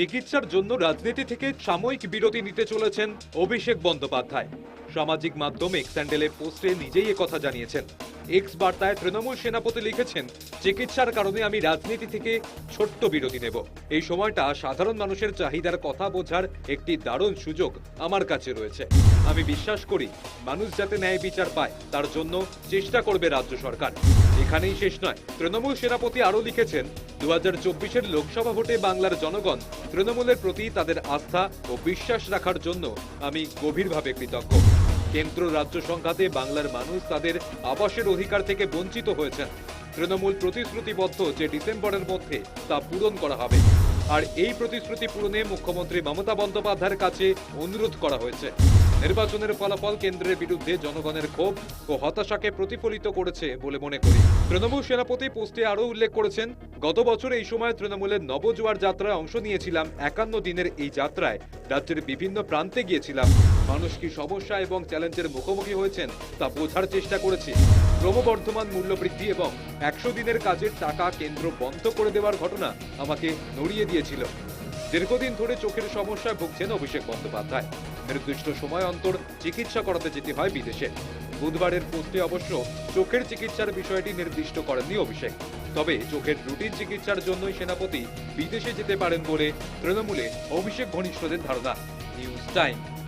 চিকিৎসার জন্য রাজনীতি থেকে সাময়িক বিরতি নিতে চলেছেন অভিষেক বন্দ্যোপাধ্যায়। সামাজিক মাধ্যম এক্স পোস্টে নিজেই কথা জানিয়েছেন। এক্স বার্তায় তৃণমূল সেনাপতি লিখেছেন, চিকিৎসার কারণে আমি রাজনীতি থেকে ছোট্ট বিরতি নেব। এই সময়টা সাধারণ মানুষের চাহিদার কথা বোঝার একটি দারুণ সুযোগ আমার কাছে রয়েছে। আমি বিশ্বাস করি, মানুষ যাতে ন্যায় বিচার পায়, তার জন্য চেষ্টা করবে রাজ্য সরকার। এখানেই শেষ নয়। তৃণমূল সেনাপতি আরও লিখেছেন দু হাজার চব্বিশের লোকসভা ভোটে বাংলার জনগণ তৃণমূলের প্রতি তাদের আস্থা ও বিশ্বাস রাখার জন্য আমি গভীরভাবে কৃতজ্ঞ। কেন্দ্র রাজ্য সংঘাতে বাংলার মানুষ তাদের আবাসের অধিকার থেকে বঞ্চিত হয়েছেন। তৃণমূল প্রতিশ্রুতিবদ্ধ যে ডিসেম্বরের মধ্যে তা পূরণ করা হবে। আর এই প্রতিশ্রুতি পূরণে মুখ্যমন্ত্রী মমতা বন্দ্যোপাধ্যায়ের কাছে অনুরোধ করা হয়েছে। নির্বাচনের ফলাফল কেন্দ্রের বিরুদ্ধে জনগণের ক্ষোভ ও হতাশাকে প্রতিফলিত করেছে বলে মনে করি। তৃণমূল সেনাপতি পোস্টে আরও উল্লেখ করেছেন গত বছর এই সময় তৃণমূলের নবজোয়ার যাত্রায় অংশ নিয়েছিলাম। একান্ন দিনের এই যাত্রায় রাজ্যের বিভিন্ন প্রান্তে গিয়েছিলাম। মানুষ কি সমস্যা এবং চ্যালেঞ্জের মুখোমুখি হয়েছেন তা বোঝার চেষ্টা করেছি। ক্রমবর্ধমান মূল্যবৃদ্ধি এবং একশো দিনের কাজের টাকা কেন্দ্র বন্ধ করে দেওয়ার ঘটনা আমাকে নড়িয়ে দিয়েছিল। দীর্ঘদিন ধরে চোখের সমস্যায় ভুগছেন অভিষেক বন্দ্যোপাধ্যায়। নির্দিষ্ট সময় অন্তর চিকিৎসা করাতে যেতে হয় বিদেশে। বুধবারের পোস্টে অবশ্য চোখের চিকিৎসার বিষয়টি নির্দিষ্ট করেননি অভিষেক। তবে চোখের রুটিন চিকিৎসার জন্যই সেনাপতি বিদেশে যেতে পারেন বলে তৃণমূলে অভিষেক ঘনিষ্ঠদের ধারণা। News time.